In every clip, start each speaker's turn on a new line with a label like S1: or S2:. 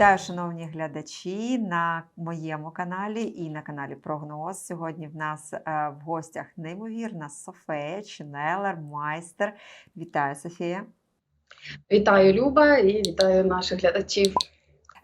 S1: Вітаю, шановні глядачі на моєму каналі і на каналі Прогноз. Сьогодні в нас е, в гостях неймовірна Софія Чинелер, майстер. Вітаю, Софія.
S2: Вітаю, Люба, і вітаю наших глядачів.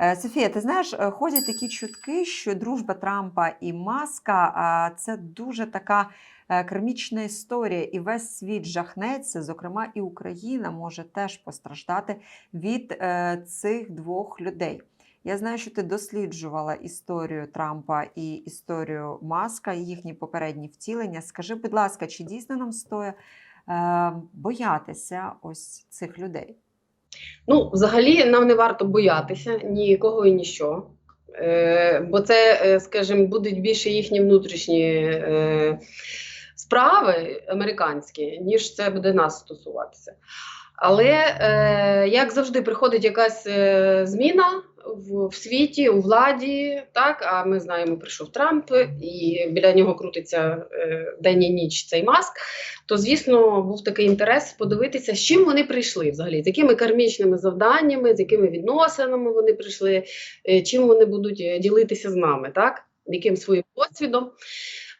S1: Е, Софія, ти знаєш, е, ходять такі чутки, що дружба Трампа і Маска це дуже така кармічна історія, і весь світ жахнеться. Зокрема, і Україна може теж постраждати від е, цих двох людей. Я знаю, що ти досліджувала історію Трампа і історію Маска, і їхні попередні втілення. Скажи, будь ласка, чи дійсно нам стоїть е, боятися ось цих людей?
S2: Ну, взагалі, нам не варто боятися нікого і ніщо. Е, бо це, е, скажімо, будуть більше їхні внутрішні е, справи американські, ніж це буде нас стосуватися. Але е, як завжди приходить якась е, зміна в, в світі, у владі, так, а ми знаємо, прийшов Трамп, і біля нього крутиться е, день і ніч цей маск, то, звісно, був такий інтерес подивитися, з чим вони прийшли взагалі, з якими кармічними завданнями, з якими відносинами вони прийшли, е, чим вони будуть е, ділитися з нами, так, яким своїм досвідом.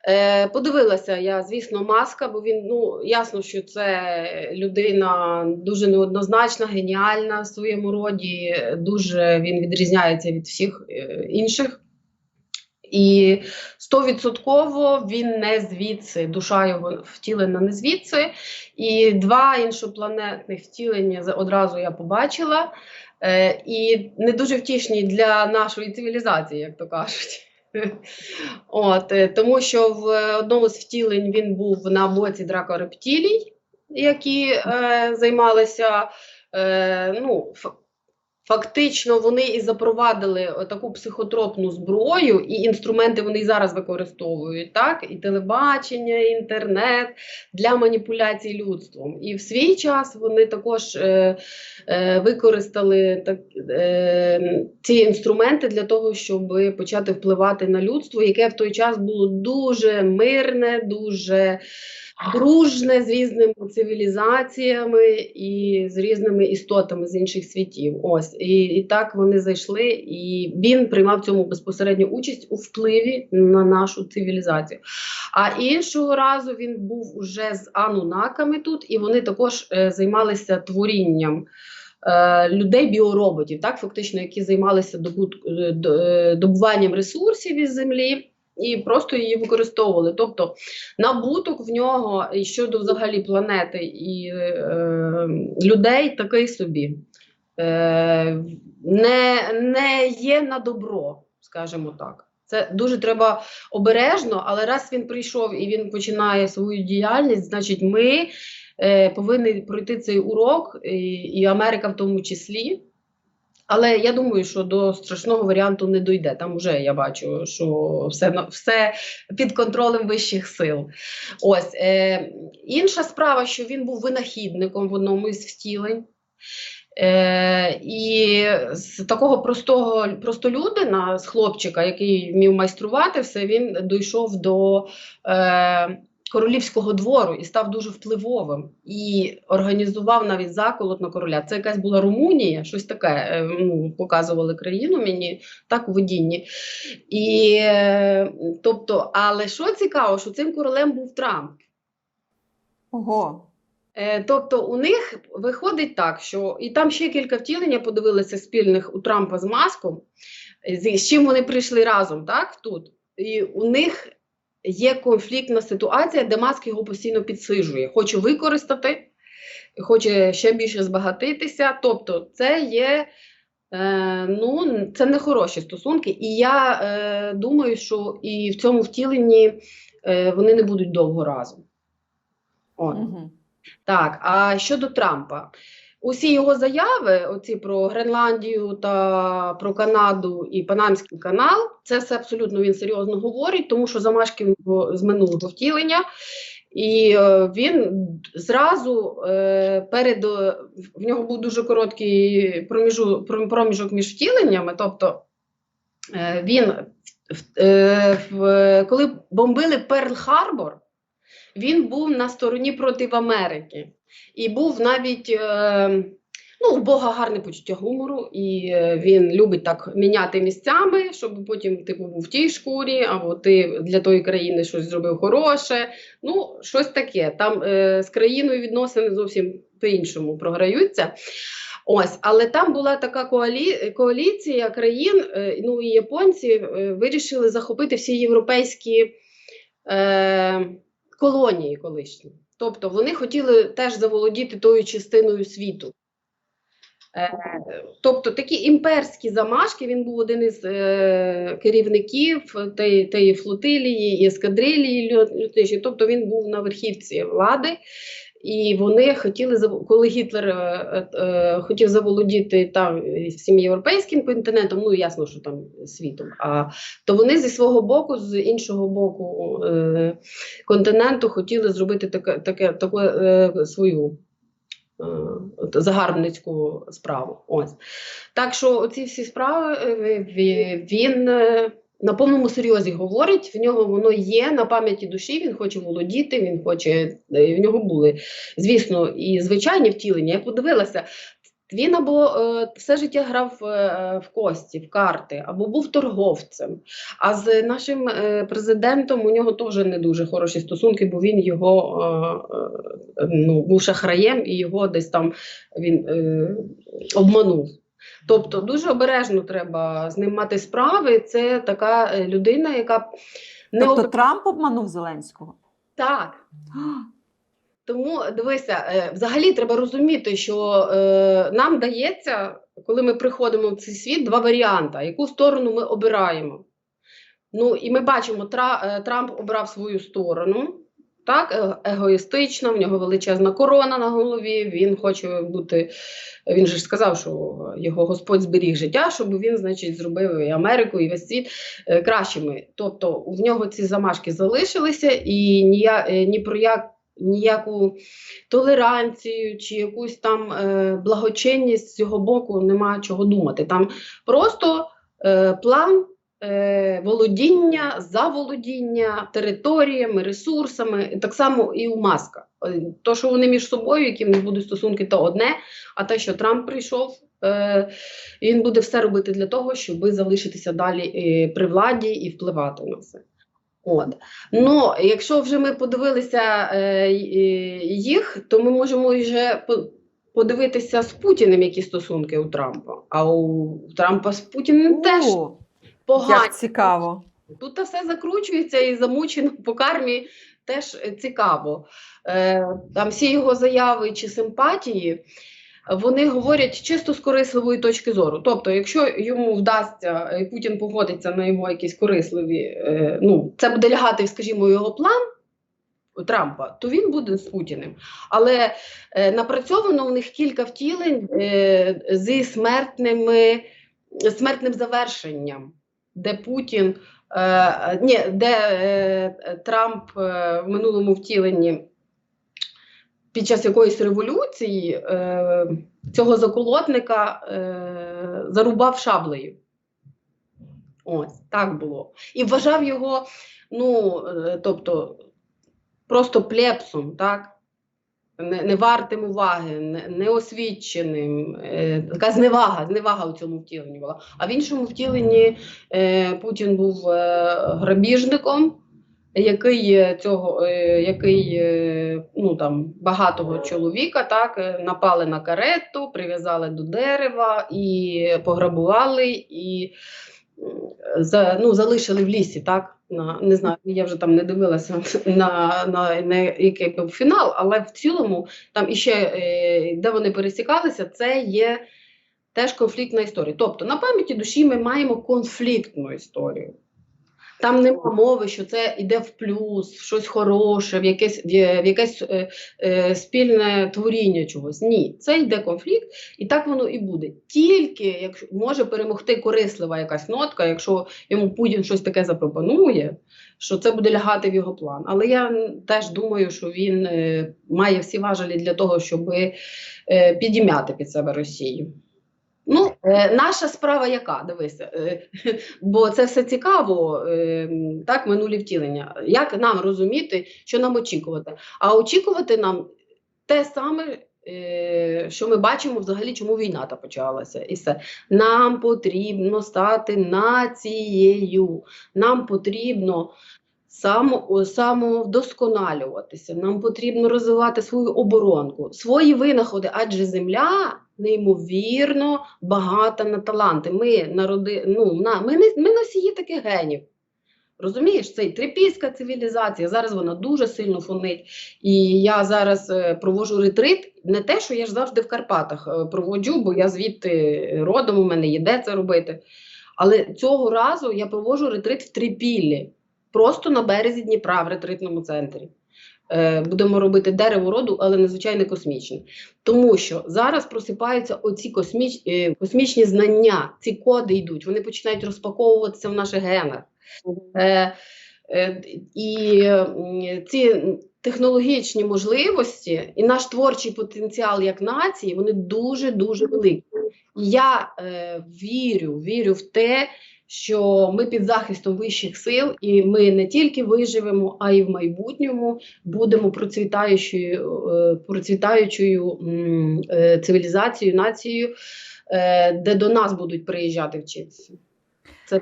S2: Е, Подивилася я, звісно, маска, бо він ну ясно, що це людина дуже неоднозначна, геніальна в своєму роді. Дуже він відрізняється від всіх е, інших. І стовідсотково він не звідси, душа його втілена не звідси. І два іншопланетних втілення одразу я побачила. Е, і не дуже втішні для нашої цивілізації, як то кажуть. От, е, тому що в одному з втілень він був на боці дракорептилій, які е, займалися. Е, ну, фактично, вони і запровадили таку психотропну зброю, і інструменти вони і зараз використовують, так? І телебачення, і інтернет для маніпуляцій людством. І в свій час вони також е, е, використали так, е, ці інструменти для того, щоб почати впливати на людство, яке в той час було дуже мирне, дуже дружне з різними цивілізаціями і з різними істотами з інших світів. Ось і, і так вони зайшли, і він приймав цьому безпосередню участь у впливі на нашу цивілізацію. А іншого разу він був уже з анунаками тут, і вони також е, займалися творінням. е, Людей біороботів, так фактично, які займалися е, е, добуванням ресурсів із землі і просто її використовували. Тобто набуток в нього щодо взагалі планети і е, людей такий собі. Е, не, не є на добро, скажімо так. Це дуже треба обережно, але раз він прийшов і він починає свою діяльність, значить, ми е, повинні пройти цей урок, і, і Америка в тому числі. Але я думаю, що до страшного варіанту не дойде. Там вже я бачу, що все, все під контролем вищих сил. Ось е, інша справа, що він був винахідником в одному із втілень. Е, і з такого простого простолюдина, з хлопчика, який вмів майструвати все, він дійшов до е, королівського двору і став дуже впливовим. І організував навіть заколот на короля. Це якась була Румунія, щось таке. е, ну, показували країну мені так у видінні. І, тобто, але що цікаво, що цим королем був Трамп.
S1: Ого,
S2: Е, Тобто у них виходить так, що і там ще кілька втілень я подивилася спільних у Трампа з Маском, з чим вони прийшли разом, так тут. І у них є конфліктна ситуація, де Маск його постійно підсижує, хоче використати, хоче ще більше збагатитися. Тобто, це є. Е, ну, це не хороші стосунки, і я е, думаю, що і в цьому втіленні е, вони не будуть довго разом. От.
S1: угу.
S2: Так, а щодо Трампа, усі його заяви, оці про Гренландію та про Канаду і Панамський канал, це все абсолютно він серйозно говорить, тому що замашки з минулого втілення. І е, він зразу е, перед е, в нього був дуже короткий проміжу, пром- проміжок між втіленнями. Тобто він коли бомбили Перл-Харбор, він був на стороні проти Америки. І був навіть е, Ну, у Бога гарне почуття гумору, і е, він любить так міняти місцями, щоб потім типу був в тій шкурі, або ти для тої країни щось зробив хороше. Ну, щось таке. Там е, з країною відносини зовсім по-іншому програються. Ось, але там була така коалі... коаліція країн, ну і японці вирішили захопити всі європейські е, колонії колишні. Тобто вони хотіли теж заволодіти тою частиною світу. Е, Тобто такі імперські замашки, він був один із е, керівників тієї, флотилії ескадрилії льот- льотничої, тобто він був на верхівці влади, і вони хотіли, коли Гітлер е, е, хотів заволодіти там всім європейським континентом, ну ясно, що там світом, а, то вони зі свого боку, з іншого боку е, континенту хотіли зробити таке, таке, таку е, свою е, загарбницьку справу. Ось. Так що оці всі справи е, він е, на повному серйозі говорить, в нього воно є на пам'яті душі, він хоче володіти, він хоче, е, в нього були, звісно, і звичайні втілення. Я подивилася. Він або е, все життя грав е, в кості, в карти, або був торговцем. А з нашим е, президентом у нього теж не дуже хороші стосунки, бо він його е, е, ну, був шахраєм і його десь там він е, обманув. Тобто дуже обережно треба з ним мати справи. Це така е, людина, яка не
S1: Тобто
S2: об...
S1: Трамп обманув Зеленського.
S2: так. Тому дивися, е, взагалі треба розуміти, що е, нам дається, коли ми приходимо в цей світ, два варіанти, яку сторону ми обираємо. Ну, і ми бачимо, е, Трамп обрав свою сторону, так, е- егоїстично, в нього величезна корона на голові, він хоче бути. Він же ж сказав, що його Господь зберіг життя, щоб він, значить, зробив і Америку, і весь світ е, кращими. Тобто в нього ці замашки залишилися, і нія, е, ні про як ніяку толеранцію чи якусь там е, благочинність з його боку немає чого думати. Там просто е, план володіння, заволодіння територіями, ресурсами, так само і у Маска. Е, То, що вони між собою, які в них будуть стосунки, то одне, а те, що Трамп прийшов. е, Він буде все робити для того, щоб залишитися далі е, при владі і впливати на все. От. Ну, якщо вже ми подивилися е, їх, то ми можемо вже подивитися з Путіним, які стосунки у Трампа. А у Трампа з Путіним теж погані.
S1: як цікаво.
S2: Тут та все закручується і замучено по кармі теж е, цікаво. Е, там всі його заяви чи симпатії. Вони говорять чисто з корисливої точки зору. Тобто, якщо йому вдасться, і Путін погодиться на його якісь корисливі, е, ну це буде лягати, скажімо, його план Трампа, то він буде з Путіним. Але е, напрацьовано у них кілька втілень е, зі смертними, смертним завершенням, де Путін, е, ні, де е, Трамп е, в минулому втіленні під час якоїсь революції е, цього заколотника е, зарубав шаблею. Ось так було. І вважав його, ну, е, тобто, просто плепсом, так? Не, не вартим уваги, не. Е, така зневага, зневага у цьому втіленні була. А в іншому втіленні е, Путін був е, грабіжником, який е, цього, е, який е, ну там багатого чоловіка, так напали на карету, прив'язали до дерева і пограбували, і за, ну, залишили в лісі, так. На, не знаю, я вже там не дивилася на, на, на який був фінал, але в цілому там іще е, де вони пересікалися, це є теж конфліктна історія. Тобто на пам'яті душі ми маємо конфліктну історію. Там нема мови, що це йде в плюс, в щось хороше, в якесь, в якесь е, е, спільне творіння чогось. Ні, це йде конфлікт, і так воно і буде. Тільки якщо може перемогти корислива якась нотка, якщо йому Путін щось таке запропонує, що це буде лягати в його план. Але я теж думаю, що він е, має всі важелі для того, щоб е, підім'яти під себе Росію. Ну, е, наша справа яка? Дивися, е, бо це все цікаво, е, так, минулі втілення. Як нам розуміти, що нам очікувати? А очікувати нам те саме, що ми бачимо взагалі, чому війна та почалася. І все. Нам потрібно стати нацією. Нам потрібно само, самовдосконалюватися. Нам потрібно розвивати свою оборонку, свої винаходи, адже земля неймовірно багата на таланти. Ми народи, ну, на, ми, ми носії таких генів. Розумієш, це і трипільська цивілізація. Зараз вона дуже сильно фонить. І я зараз е, проводжу ретрит. Не те, що я ж завжди в Карпатах е, проводжу, бо я звідти родом, у мене є де це робити. Але цього разу я проводжу ретрит в Трипіллі, просто на березі Дніпра, в ретритному центрі. Е, Будемо робити дерево роду, але надзвичайно космічне. Тому що зараз просипаються оці косміч, е, космічні знання, ці коди йдуть, вони починають розпаковуватися в наших генах. Е, е, і ці технологічні можливості і наш творчий потенціал як нації, вони дуже-дуже великі. Я е, вірю, вірю в те, що ми під захистом вищих сил, і ми не тільки виживемо, а й в майбутньому будемо процвітаючою, е, процвітаючою е, цивілізацією, нацією, е, де до нас будуть приїжджати вчитися. Це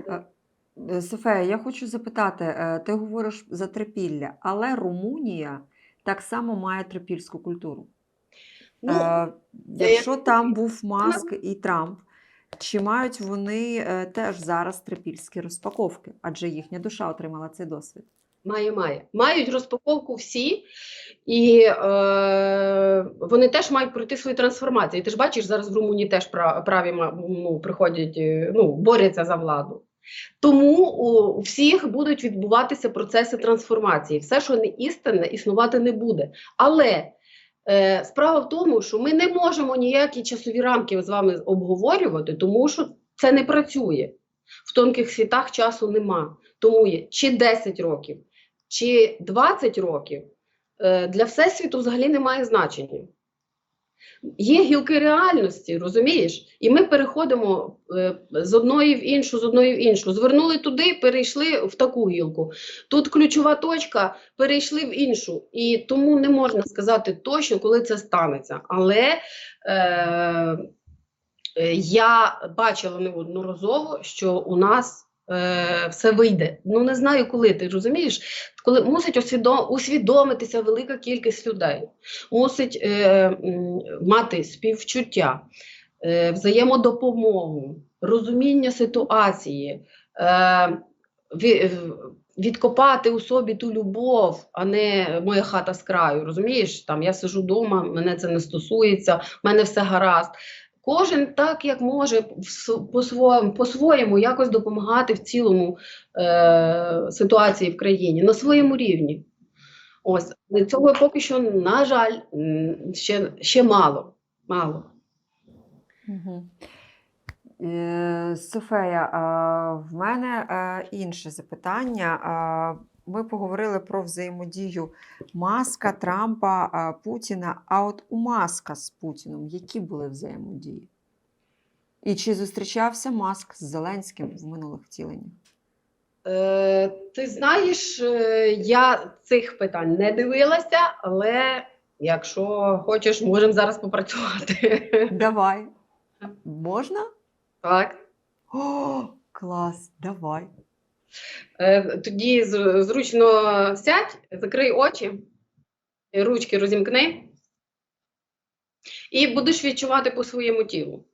S1: Софія, я хочу запитати: ти говориш за трипілля, але Румунія так само має трипільську культуру.
S2: ну,
S1: Якщо там був Маск і Трамп, чи мають вони е, теж зараз трипільські розпаковки? Адже їхня душа отримала цей досвід.
S2: Має, має. Мають розпаковку всі, і е, вони теж мають пройти свою трансформацію. Ти ж бачиш, зараз в Румунії теж праві ну, приходять, е, ну, борються за владу. Тому у, всіх будуть відбуватися процеси трансформації. Все, що не істинне, існувати не буде. Але справа в тому, що ми не можемо ніякі часові рамки з вами обговорювати, тому що це не працює. В тонких світах часу нема. Тому є чи 10 років, чи 20 років е, для всесвіту взагалі немає значення. Є гілки реальності, розумієш? І ми переходимо е, з одної в іншу, з одної в іншу. Звернули туди, перейшли в таку гілку. Тут ключова точка, перейшли в іншу. І тому не можна сказати точно, коли це станеться. Але е, е, я бачила неодноразово, що у нас все вийде. Ну не знаю, коли ти розумієш, коли мусить усвідом, усвідомитися велика кількість людей, мусить е, мати співчуття, е, взаємодопомогу, розуміння ситуації. Е, ві- Відкопати у собі ту любов, а не моя хата з краю. Розумієш, там я сижу вдома, мене це не стосується, в мене все гаразд. Кожен так, як може, по-своєму, по-своєму якось допомагати в цілому е, ситуації в країні на своєму рівні. Ось цього поки що, на жаль, ще, ще мало. мало.
S1: Угу. Е, Софея, в мене е, інше запитання. Ми поговорили про взаємодію Маска, Трампа, Путіна. А от у Маска з Путіном які були взаємодії? І чи зустрічався Маск з Зеленським в минулих втіленнях?
S2: Е, ти знаєш, е, я цих питань не дивилася, але якщо хочеш, можемо зараз попрацювати.
S1: Давай. Можна?
S2: Так.
S1: О, клас, давай.
S2: Е, Тоді зручно сядь, закрий очі, ручки розімкни, і будеш відчувати по своєму тілу.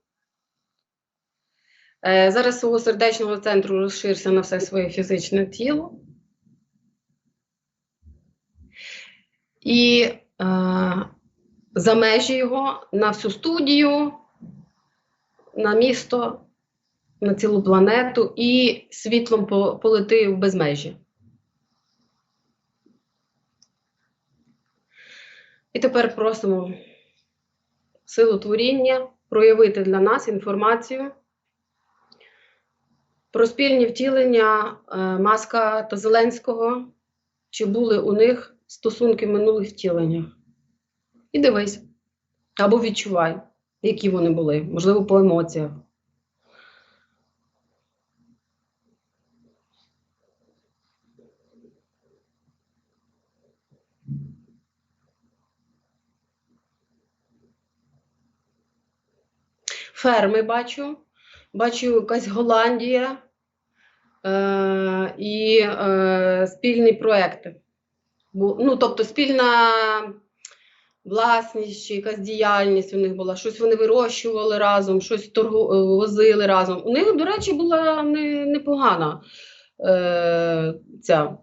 S2: Е, Зараз свого сердечного центру розширся на все своє фізичне тіло. І е, за межі його на всю студію, на місто, на цілу планету і світлом по- полети в безмежі. І тепер просимо силу творіння проявити для нас інформацію про спільні втілення е, Маска та Зеленського, чи були у них стосунки в минулих втіленнях. І дивись, або відчувай, які вони були, можливо, по емоціях. Ферми бачу, бачу якась Голландія е, і е, спільні проекти. Ну, тобто спільна власність чи якась діяльність у них була, щось вони вирощували разом, щось торгу, е, возили разом. У них, до речі, була не, непогана е, ця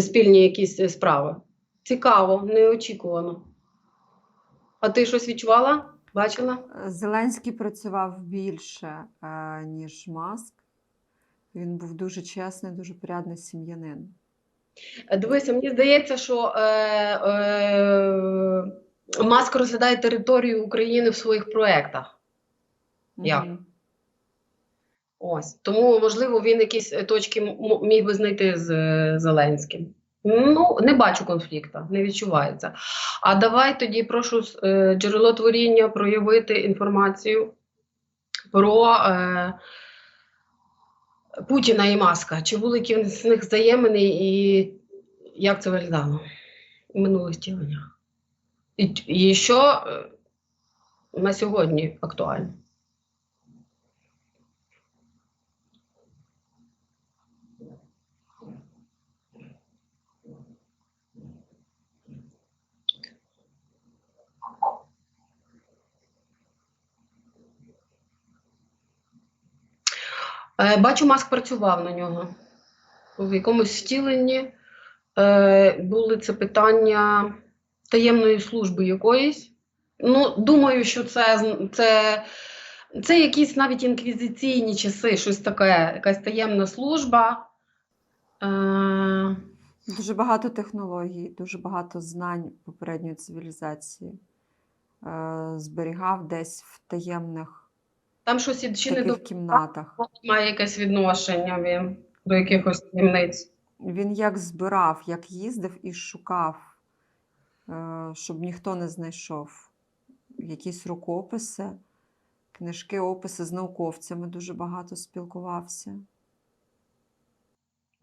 S2: спільні якісь справи. Цікаво, неочікувано. А ти щось відчувала? Бачила?
S1: Зеленський працював більше, е, ніж Маск. Він був дуже чесний, дуже порядний сім'янин.
S2: Е, Дивися, мені здається, що е, е, Маск розглядає територію України в своїх проєктах. Як?
S1: Мгм.
S2: Ось. Тому, можливо, він якісь точки міг би знайти з е, Зеленським. Ну, не бачу конфлікту, не відчувається. А давай тоді прошу е, джерело творіння проявити інформацію про е, Путіна і Маска. Чи були якісь з них взаємини і як це виглядало в минулих втіленнях? І, і що е, на сьогодні актуально? Бачу, Маск працював на нього. В якомусь втіленні е, були це питання таємної служби якоїсь. Ну, думаю, що це, це, це якісь навіть інквізиційні часи, щось таке, якась таємна служба. Е,
S1: Дуже багато технологій, дуже багато знань попередньої цивілізації. Е, Зберігав десь в таємних
S2: там щось і- чи не до
S1: кімнатах.
S2: має якесь відношення він до якихось таємниць.
S1: Він як збирав, як їздив і шукав, е, щоб ніхто не знайшов. Якісь рукописи, книжки, описи з науковцями дуже багато спілкувався.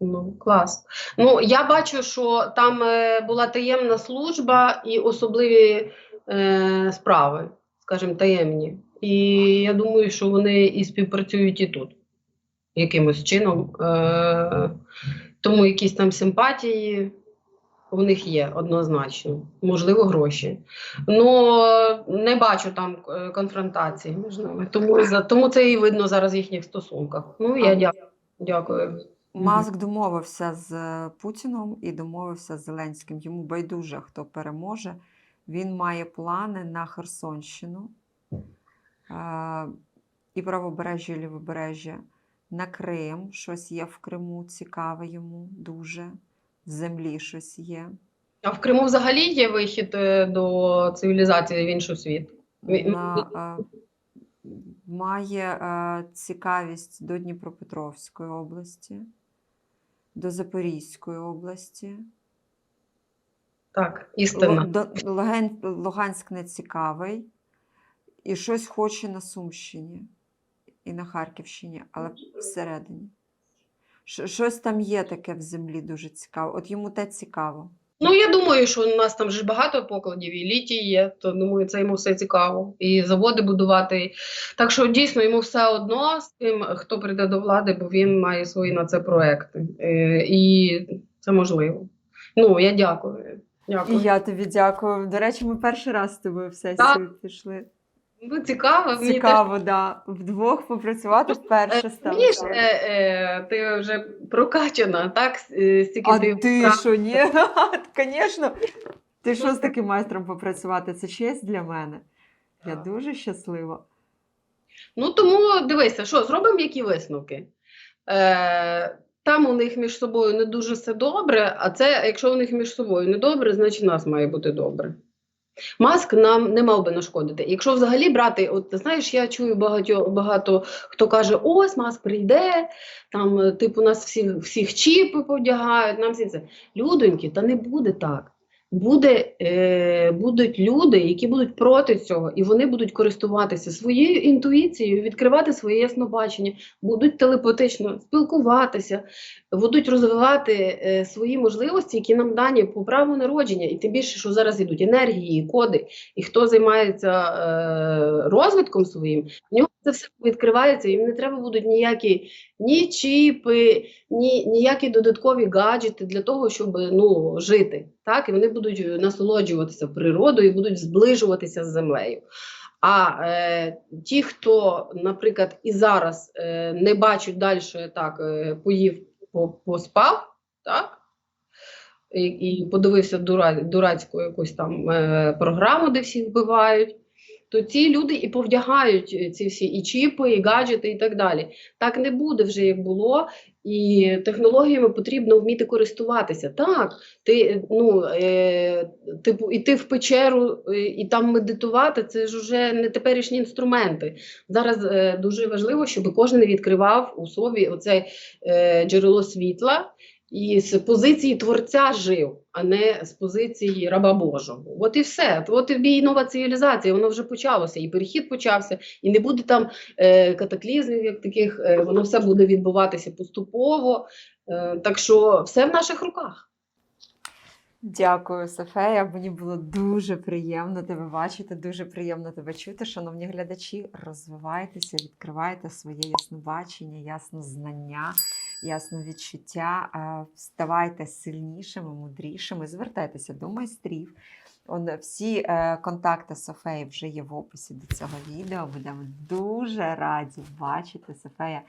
S2: Ну, клас. Ну, я бачу, що там е, була таємна служба і особливі е, справи, скажімо, таємні. І я думаю, що вони і співпрацюють і тут якимось чином. Е, тому якісь там симпатії у них є однозначно, можливо, гроші. Ну, не бачу там е, конфронтації між ними. Тому, тому це і видно зараз в їхніх стосунках. Ну, я дякую. дякую.
S1: Маск домовився з е, Путіном і домовився з Зеленським. Йому байдуже, хто переможе. Він має плани на Херсонщину і правобережжя, і лівобережжя, на Крим. Щось є в Криму, цікаве йому дуже. В землі щось є.
S2: А в Криму взагалі є вихід е, до цивілізації в інший світ.
S1: На, е, має е, цікавість до Дніпропетровської області, до Запорізької області.
S2: Так, істина.
S1: Луганськ не цікавий. І щось хоче на Сумщині і на Харківщині, але всередині. Щось там є таке в землі дуже цікаве. От йому те цікаво.
S2: Ну, я думаю, що у нас там вже багато покладів, і літій є, то думаю, це йому все цікаво. І заводи будувати. Так що дійсно йому все одно з тим, хто прийде до влади, бо він має свої на це проекти. Е, І це можливо. Ну, я дякую. Дякую.
S1: І я тобі дякую. До речі, ми перший раз з тобою в сесію
S2: Так.
S1: пішли.
S2: Ну, цікаво. Мені теж
S1: да. Вдвох попрацювати вперше стало.
S2: Мені ж, е, е, ти вже прокачана, так? Е, Стільки
S1: А
S2: ти
S1: ти що, ні? Звісно. Ти що з таким майстром попрацювати? Це честь для мене. Я
S2: Так.
S1: дуже щаслива.
S2: Ну тому дивися, що зробимо які висновки. Е, там у них між собою не дуже все добре, а це, якщо у них між собою не добре, значить у нас має бути добре. Маск нам не мав би нашкодити. Якщо взагалі брати, от знаєш, я чую багато, багато хто каже: ось маск прийде, там, типу, нас всіх, всіх чіпи повдягають, нам всі це. Людоньки, та не буде так. Буде, е, будуть люди, які будуть проти цього, і вони будуть користуватися своєю інтуїцією, відкривати своє яснобачення, будуть телепатично спілкуватися, будуть розвивати е, свої можливості, які нам дані по праву народження. І тим більше, що зараз йдуть енергії, коди, і хто займається е, розвитком своїм, в нього це все відкривається, їм не треба будуть ніякі ні чіпи, ні, ніякі додаткові гаджети для того, щоб ну, жити. Так? І вони будуть насолоджуватися природою і будуть зближуватися з землею. А е, ті, хто, наприклад, і зараз е, не бачать далі так, е, поїв, по- поспав, так? І, і подивився дура, дурацьку якусь там е, програму, де всіх вбивають, то ці люди і повдягають е, ці всі і чіпи, і гаджети, і так далі. Так не буде вже як було, і технологіями потрібно вміти користуватися. Так, ти е, ну е, типу іти в печеру е, і там медитувати, це ж уже не теперішні інструменти. Зараз е, дуже важливо, щоб кожен відкривав у собі оце е, джерело світла. І з позиції творця жив, а не з позиції раба Божого. От і все. От і і нова цивілізація, воно вже почалося, і перехід почався, і не буде там е, катаклізмів, як таких, е, воно все буде відбуватися поступово. Е, так що все в наших руках.
S1: Дякую, Софея. Мені було дуже приємно тебе бачити, дуже приємно тебе чути. Шановні глядачі, розвивайтеся, відкривайте своє яснобачення, яснознання, ясновідчуття. відчуття. Ставайте сильнішими, мудрішими, звертайтеся до майстрів. Он, всі е, контакти Софеї вже є в описі до цього відео. Будемо дуже раді бачити. Софея.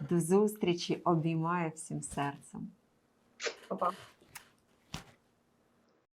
S1: До зустрічі, обіймаю всім серцем.
S2: Па-па.